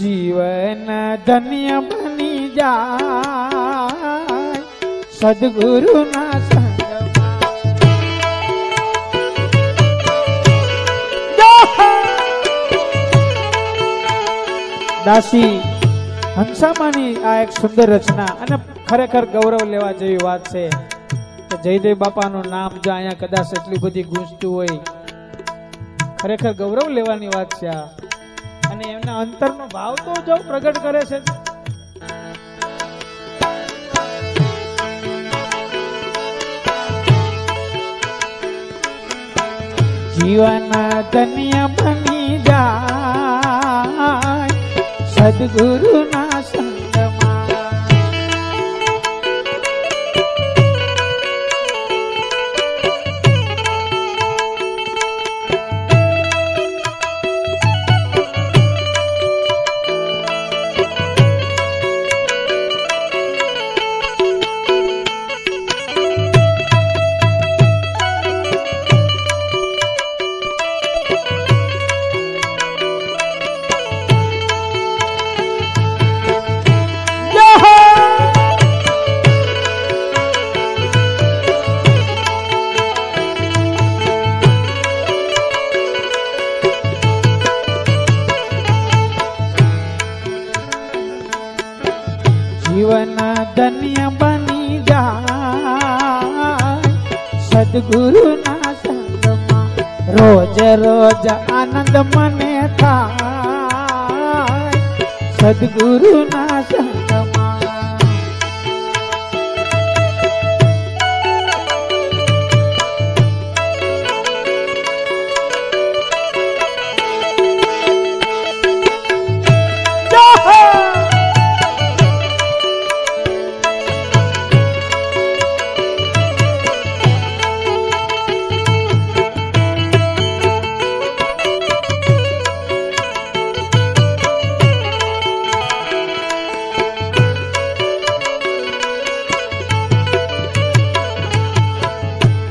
જીવન ધન્ય બની જાય. સદગુરુના દાસી હંસામાની આ એક સુંદર રચના અને ખરેખર ગૌરવ લેવા જેવી વાત છે કે જયદેવ બાપાનું નામ જો અહીંયા કદાચ એટલી બધી ગૂંજતું હોય. ખરેખર ગૌરવ લેવાની વાત છે આ. અને એમના અંતરનો ભાવ તો જો પ્રગટ કરે છે. જીવન ધન્ય બની જાય. સદગુરુના ધન્ય બની જાય. સદગુરુના સંગમાં રોજ રોજ આનંદ મને થાય. સદગુરુના સંગમાં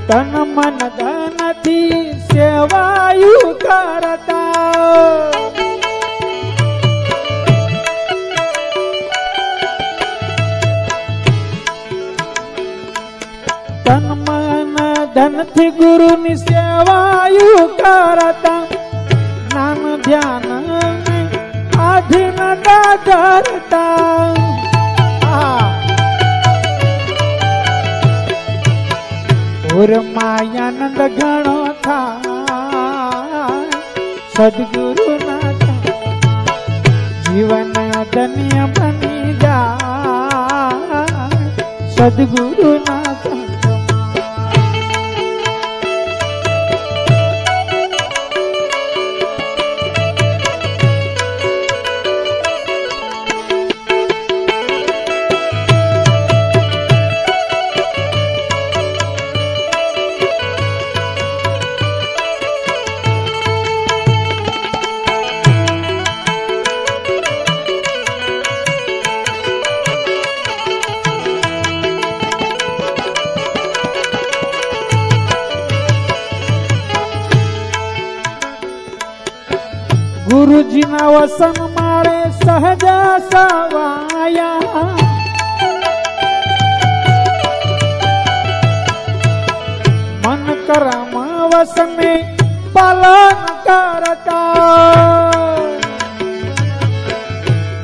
તન મન ધનથી સેવાયું કરતા. તન મન ધનથી ગુરુની સેવાયું કરતા. નામ ધ્યાન આધીન ધરતા. ઓર માયાનંદ ઘણો થાય. સદગુરુ ના જીવન ધન્ય બની જા સદગુરુ ના ગુરુજીના વસન મારે સહજ સવાયા. મન કરમ વસને પાલન કરતા.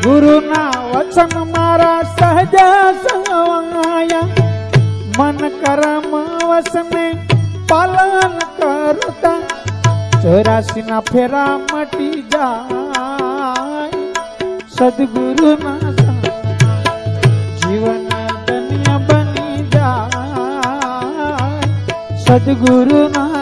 ગુરુના વચન મારા સહજ સવાયા. મન કરમ વસને પાલન કરતા. ચોરાસી ના ફેરા મટી જાય સદગુરુ ના જીવન ધન્ય બની જાય. સદગુરુ ના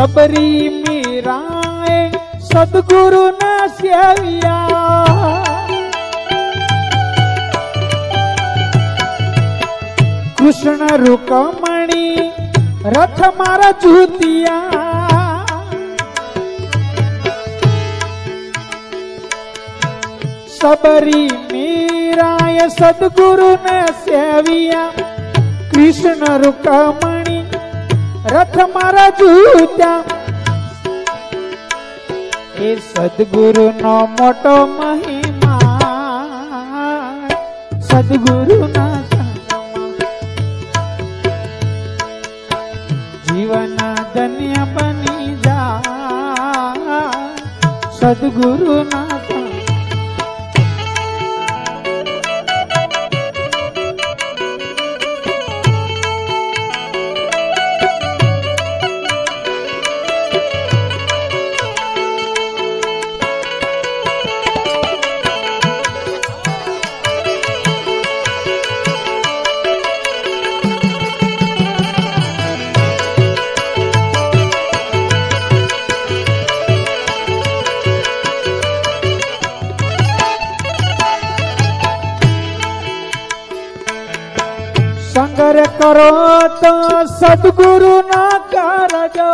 સબરી મીરાએ સદગુરુ ના સેવ્યા. કૃષ્ણ રૂકમણી રથ મારા જુતિયા. સબરી મીરાએ સદગુરુ ને સેવિયા. કૃષ્ણ રૂકમણી રથ મારા જૂત્યા. એ સદગુરુનો મોટો મહિમા. સદગુરુ ના જીવન ધન્ય બની જા. સદગુરુના સંગ સંગર કરો તો સદગુરુ ના કરજો.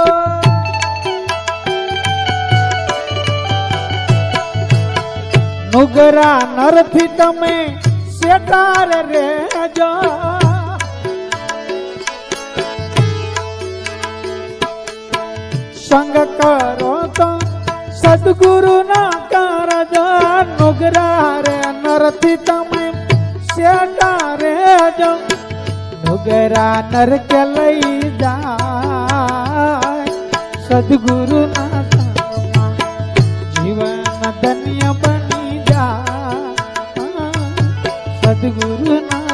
નુગરા નરથી તમે શેતાર રેજો સંગ કરો તો સદગુરુ ના કરજો. નુગરા રે નરથી તમે શેતાર રેજો નુગરા નરક લઈ જાય. સદગુરુ ના જીવન ધન્ય બની જાય. સદગુરુ ના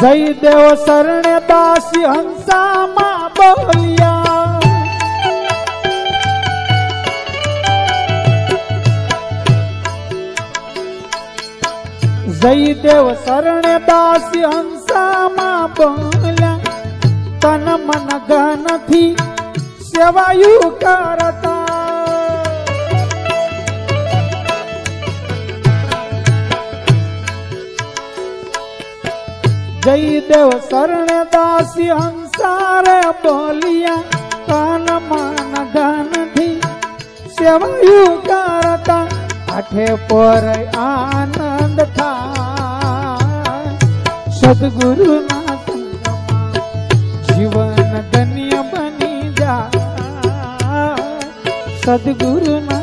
જયદેવ શરણે દાસી હંસામાં બોલ્યા. જયદેવ શરણે દાસી હંસામાં બોલ્યા. તન મન ધનથી સેવાયું કરતા. જયદેવ શરણ દાસી હંસારે બોલિયા તન મન ધનથી સેવાયું કરતા, આઠે પર આનંદ થા સદગુરુ ના જીવન ધન્ય બની જા સદગુરુ ના